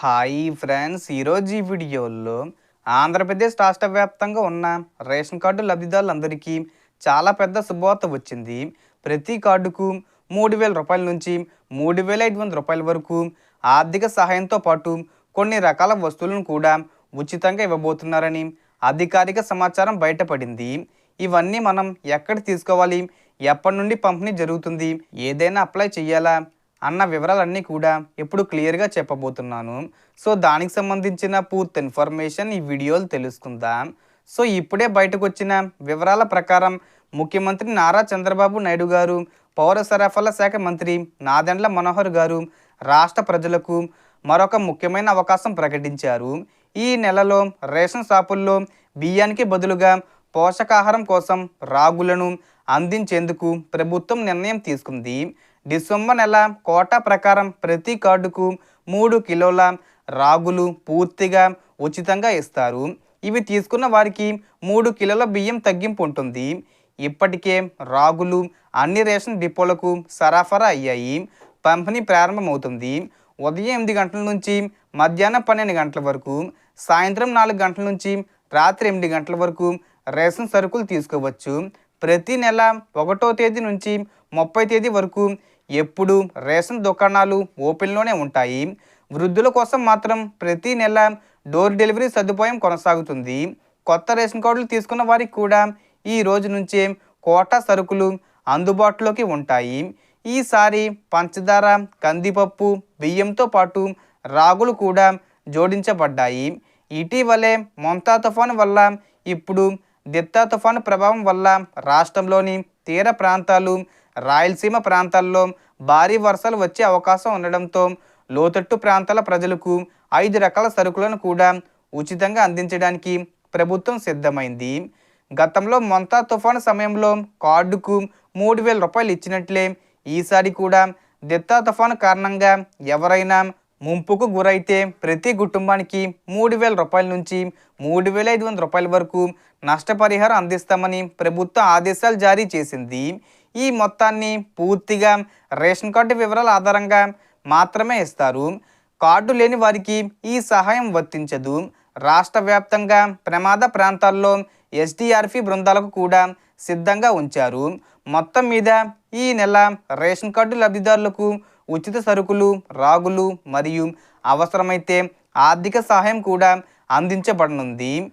Hi friends. ఈరోజు ఈ వీడియోలో ఆంధ్రప్రదేశ్ రాష్ట్ర వ్యాప్తంగా ఉన్న రేషన్ కార్డు లబ్ధిదారులందరికీ చాలా పెద్ద శుభవార్త వచ్చింది. ప్రతి కార్డుకు మూడు వేల రూపాయల నుంచి మూడు వేల ఐదు వందల రూపాయల వరకు ఆర్థిక సహాయంతో పాటు కొన్ని రకాల వస్తువులను కూడా ఉచితంగా ఇవ్వబోతున్నారని అధికారిక సమాచారం బయటపడింది. ఇవన్నీ మనం ఎక్కడ తీసుకోవాలి? ఎప్పటి నుండి పంపిణీ జరుగుతుంది? ఏదైనా అప్లై చేయాలా? అన్న వివరాలన్నీ కూడా ఇప్పుడు క్లియర్గా చెప్పబోతున్నాను. సో దానికి సంబంధించిన పూర్తి ఇన్ఫర్మేషన్ ఈ వీడియోలు తెలుసుకుందాం. సో ఇప్పుడే బయటకు వచ్చిన వివరాల ప్రకారం ముఖ్యమంత్రి నారా చంద్రబాబు నాయుడు గారు పౌర సరఫరాల శాఖ మంత్రి నాదెండ్ల మనోహర్ గారు రాష్ట్ర ప్రజలకు మరొక ముఖ్యమైన అవకాశం ప్రకటించారు. ఈ నెలలో రేషన్ షాపుల్లో బియ్యానికి బదులుగా పోషకాహారం కోసం రాగులను అందించేందుకు ప్రభుత్వం నిర్ణయం తీసుకుంది. డిసెంబర్ నెల కోటా ప్రకారం ప్రతి కార్డుకు మూడు కిలోల రాగులు పూర్తిగా ఉచితంగా ఇస్తారు. ఇవి తీసుకున్న వారికి మూడు కిలోల బియ్యం తగ్గింపు ఉంటుంది. ఇప్పటికే రాగులు అన్ని రేషన్ డిపోలకు సరఫరా అయ్యాయి. పంపిణీ ప్రారంభమవుతుంది. ఉదయం ఎనిమిది గంటల నుంచి మధ్యాహ్నం పన్నెండు గంటల వరకు సాయంత్రం నాలుగు గంటల నుంచి రాత్రి ఎనిమిది గంటల వరకు రేషన్ సరుకులు తీసుకోవచ్చు. ప్రతి నెల ఒకటో తేదీ నుంచి ముప్పై తేదీ వరకు ఎప్పుడు రేషన్ దుకాణాలు ఓపెన్లోనే ఉంటాయి. వృద్ధుల కోసం మాత్రం ప్రతి నెల డోర్ డెలివరీ సదుపాయం కొనసాగుతుంది. కొత్త రేషన్ కార్డులు తీసుకున్న వారికి కూడా ఈ రోజు నుంచే కోటా సరుకులు అందుబాటులోకి ఉంటాయి. ఈసారి పంచదార కందిపప్పు బియ్యంతో పాటు రాగులు కూడా జోడించబడ్డాయి. ఇటీవలే మొంతా తుఫాను వల్ల ఇప్పుడు దిత్తా తుఫాను ప్రభావం వల్ల రాష్ట్రంలోని తీర ప్రాంతాలు రాయలసీమ ప్రాంతాల్లో భారీ వర్షాలు వచ్చే అవకాశం ఉండడంతో లోతట్టు ప్రాంతాల ప్రజలకు ఐదు రకాల సరుకులను కూడా ఉచితంగా అందించడానికి ప్రభుత్వం సిద్ధమైంది. గతంలో మొంతా తుఫాను సమయంలో కార్డుకు మూడు వేల రూపాయలు ఇచ్చినట్లే ఈసారి కూడా దిత్తా తుఫాను కారణంగా ఎవరైనా ముంపుకు గురైతే ప్రతి కుటుంబానికి మూడు వేల రూపాయల నుంచి మూడు వేల ఐదు వందల రూపాయల వరకు నష్టపరిహారం అందిస్తామని ప్రభుత్వం ఆదేశాలు జారీ చేసింది. ఈ మొత్తాన్ని పూర్తిగా రేషన్ కార్డు వివరాల ఆధారంగా మాత్రమే ఇస్తారు. కార్డు లేని వారికి ఈ సహాయం వర్తించదు. రాష్ట్ర వ్యాప్తంగా ప్రమాద ప్రాంతాల్లో ఎస్డిఆర్పి బృందాలకు కూడా సిద్ధంగా ఉంచారు. మొత్తం మీద ఈ నెల రేషన్ కార్డు లబ్ధిదారులకు ఉచిత సరుకులు రాగులు మరియు అవసరమైతే ఆర్థిక సహాయం కూడా అందించబడనుంది.